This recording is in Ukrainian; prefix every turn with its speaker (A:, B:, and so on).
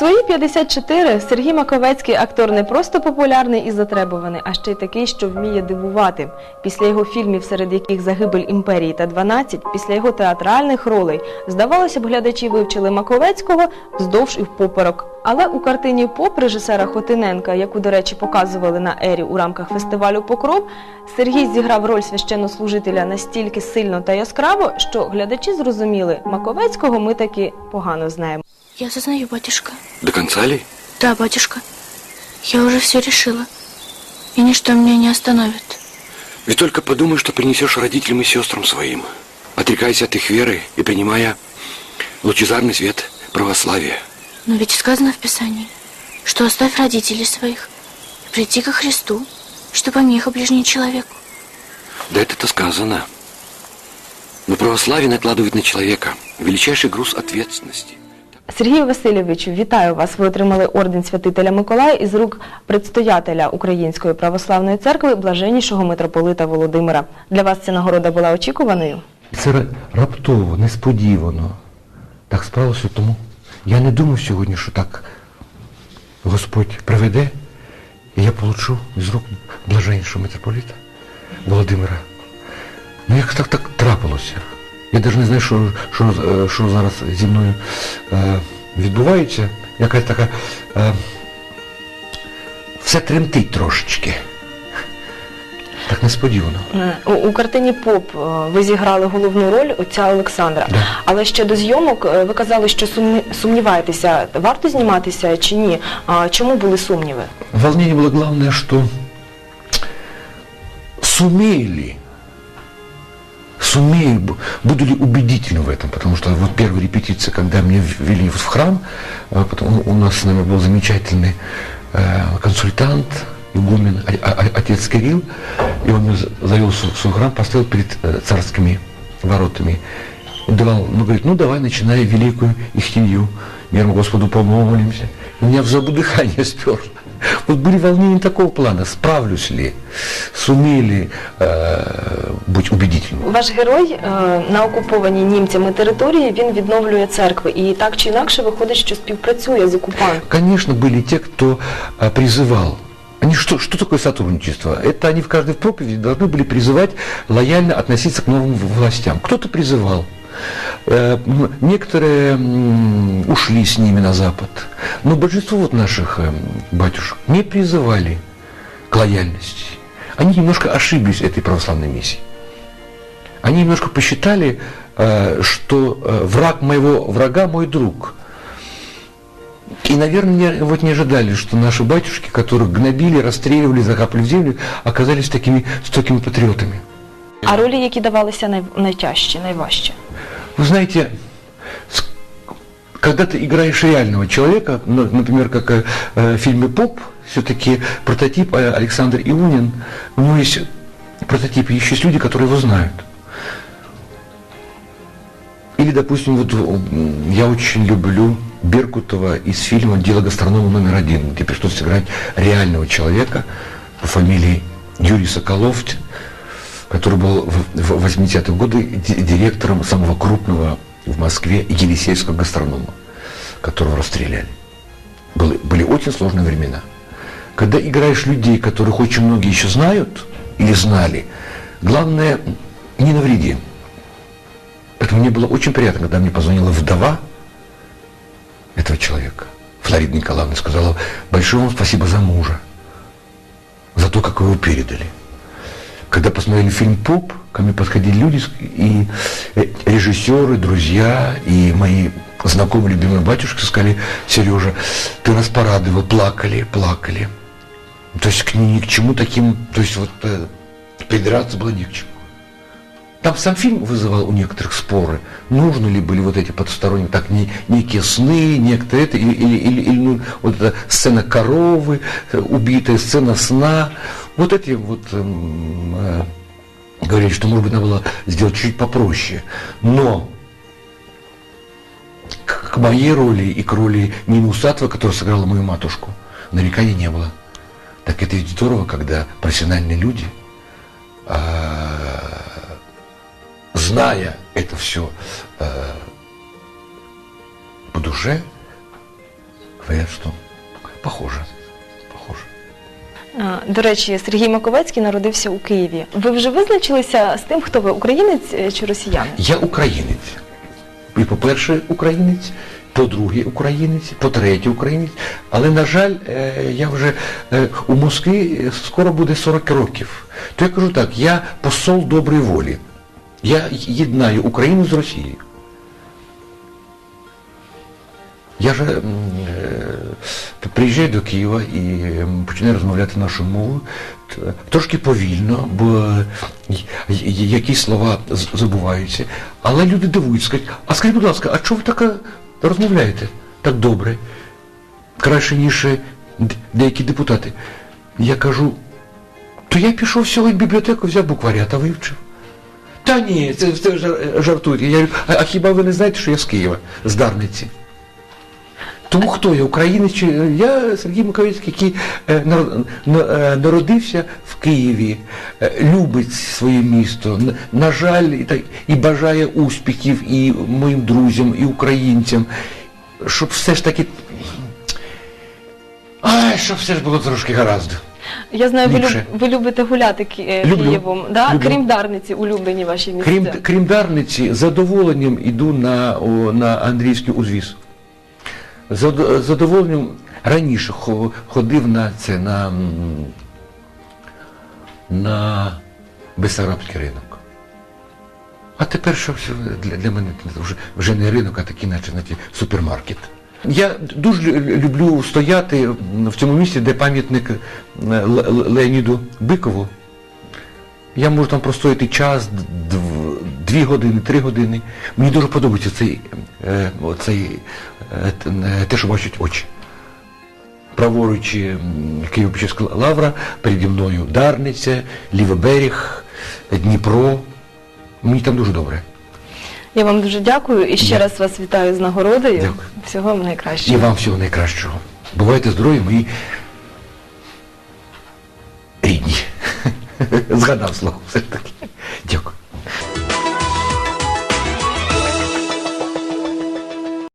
A: свої 54 Сергій Маковецький актор не просто популярний і затребуваний, а ще й такий, що вміє дивувати. Після його фільмів, серед яких Загибель імперії та 12, після його театральних ролей, здавалося б, глядачі вивчили Маковецького вздовж і впоперек. Але у картині Поп режисера Хотиненка, яку, до речі, показували на ері у рамках фестивалю Покров, Сергій зіграв роль священнослужителя настільки сильно та яскраво, що глядачі зрозуміли, Маковецького ми таки погано знаємо.
B: Я сознаю, батюшка.
C: До конца ли?
B: Да, батюшка. Я уже все решила. И ничто меня не остановит.
C: Ведь только подумай, что принесешь родителям и сестрам своим, отрекаясь от их веры и принимая лучезарный свет православия.
B: Но ведь сказано в Писании, что оставь родителей своих и прийти ко Христу, что помеха ближний человеку.
C: Да это-то сказано. Но православие накладывает на человека величайший груз ответственности.
A: Сергію Васильовичу, вітаю вас. Ви отримали орден святителя Миколая із рук предстоятеля Української православної церкви блаженнішого митрополита Володимира. Для вас ця нагорода була очікуваною?
D: Це раптово, несподівано. Так справилося, тому я не думав сьогодні, що так Господь приведе, і я получу з рук блаженнішого митрополіта Володимира. Ну як так так трапилося? Я навіть не знаю, що, що, е, що зараз зі мною е, відбувається. Якась така. Е, все тремтить трошечки Так несподівано.
A: Е, У, у картині Поп е, ви зіграли головну роль отця Олександра.
D: Да.
A: Але ще до зйомок е, ви казали, що сумні- сумніваєтеся, варто зніматися чи ні. А чому були сумніви?
D: Волнение было главное, что сумели, сумею, б- буду ли убедительным в этом, потому что вот первая репетиция, когда меня ввели в храм, а потом у нас с нами был замечательный э, консультант, игумен, а- а- отец Кирилл, и он меня за- завел в свой- в свой храм, поставил перед э, царскими воротами. И давал, ну, говорит, ну давай, начинай великую ихтию, миром Господу помолимся. И меня в забу дыхание сперло. Вот были волнения такого плана, справлюсь ли, сумели э, быть убедительным.
A: Ваш герой е, на окупованій німцями території він відновлює церкви і так чи інакше виходить, що співпрацює з окупантом.
D: Конечно, были те, кто а, призывал. Они что, что такое сотрудничество? Это они в каждой проповеди должны были призывать лояльно относиться к новым властям. Кто-то призывал. Э, Некоторые ушли с ними на Запад. Но большинство вот наших эм, батюшек не призывали к лояльности. Они немножко ошиблись этой православной миссией. Они немножко посчитали, э, что э, враг моего врага мой друг. И, наверное, не- вот не ожидали, что наши батюшки, которых гнобили, расстреливали, закапывали в землю, оказались такими стойкими патриотами.
A: А ролі, які давалися най... найтяжчі, найважче?
D: Вы знаете, с- когда ты играешь реального человека, ну, например, как э, э, в фильме «Поп», все-таки прототип э, Александр Иунин, у него есть прототип, еще есть люди, которые его знают. Или, допустим, вот м, я очень люблю Беркутова из фильма «Дело гастронома номер один», где пришлось сыграть реального человека по фамилии Юрий Соколов, который был в в 80-е годы ди- директором самого крупного в Москве Елисейского гастронома, которого расстреляли. Были, были очень сложные времена. Когда играешь людей, которых очень многие еще знают или знали, главное не навреди. Это мне было очень приятно, когда мне позвонила вдова этого человека, Флорида Николаевна, сказала, большое вам спасибо за мужа, за то, как вы его передали. Когда посмотрели фильм «Поп», ко мне подходили люди и э, режиссеры, друзья, и мои знакомые, любимые батюшки сказали, Сережа, ты нас порадовал, плакали, плакали. То есть к, ни к чему таким, то есть вот э, придраться было ни к чему. Там сам фильм вызывал у некоторых споры, нужны ли были вот эти потусторонние, так, не, некие сны, некто это, или, или, или, или, ну, вот эта сцена коровы, э, убитая сцена сна, вот эти вот эм, э, говорили, что, может быть, надо было сделать чуть попроще. Но к, к моей роли и к роли Нины Усатовой, которая сыграла мою матушку, нареканий не было. Так это ведь здорово, когда профессиональные люди а, зная это все по душе, Будапешту. Похоже. Похоже.
A: До речі, Сергій Маковецький народився у Києві. Ви вже визначилися з тим, хто ви українець е, чи росіянин?
D: Я українець. І по-перше, українець, по-друге, українець, по-третє, українець. Але, на жаль, е, я вже е, у Москві скоро буде 40 років. То я кажу так, я посол доброї волі. Я єднаю Україну з Росією. Я же е, приїжджаю до Києва і починаю розмовляти нашою мовою т- трошки повільно, бо якісь слова забуваються. Але люди дивуються, скажуть, а скажіть, будь ласка, а чого ви так е, розмовляєте? Так добре, краще, ніж е, деякі депутати. Я кажу, то я пішов сьогодні в бібліотеку, взяв букваря та вивчив. Та ні, це, це жартують. Я говорю, а, а хіба ви не знаєте, що я з Києва, з Дарниці? Тому хто я, українець чи я Сергій Маковецький, який е, е, народився в Києві, е, любить своє місто, на, на жаль, і, так, і бажає успіхів і моїм друзям, і українцям, щоб все ж таки. Ай, щоб все ж було трошки гаразд.
A: Я знаю, ви,
D: Ліпше.
A: люб- ви любите гуляти Ки- е,
D: Люблю.
A: Києвом, да?
D: Люблю.
A: крім Дарниці, улюблені ваші місця.
D: Крім, крім Дарниці, з задоволенням іду на, о, на Андрійський узвіз. З задоволенням раніше хо- ходив на це на, м, на Бесарабський ринок. А тепер що все для, для мене вже, вже не ринок, а такий, наче знаєте, супермаркет. Я дуже люблю стояти в цьому місці, де пам'ятник е, Леоніду Бикову. Я можу там простояти час, дві години, три години. Мені дуже подобається цей, е, оцей, е, те, що бачать очі. Праворуч Києво-Печерська лавра, переді мною Дарниця, Лівоберіг, Дніпро. Мені там дуже добре.
A: Я вам дуже дякую і ще раз вас вітаю з нагородою.
D: Дякую.
A: Всього вам
D: І вам всього найкращого. Бувайте здорові, мої рідні. Згадав слово все таки.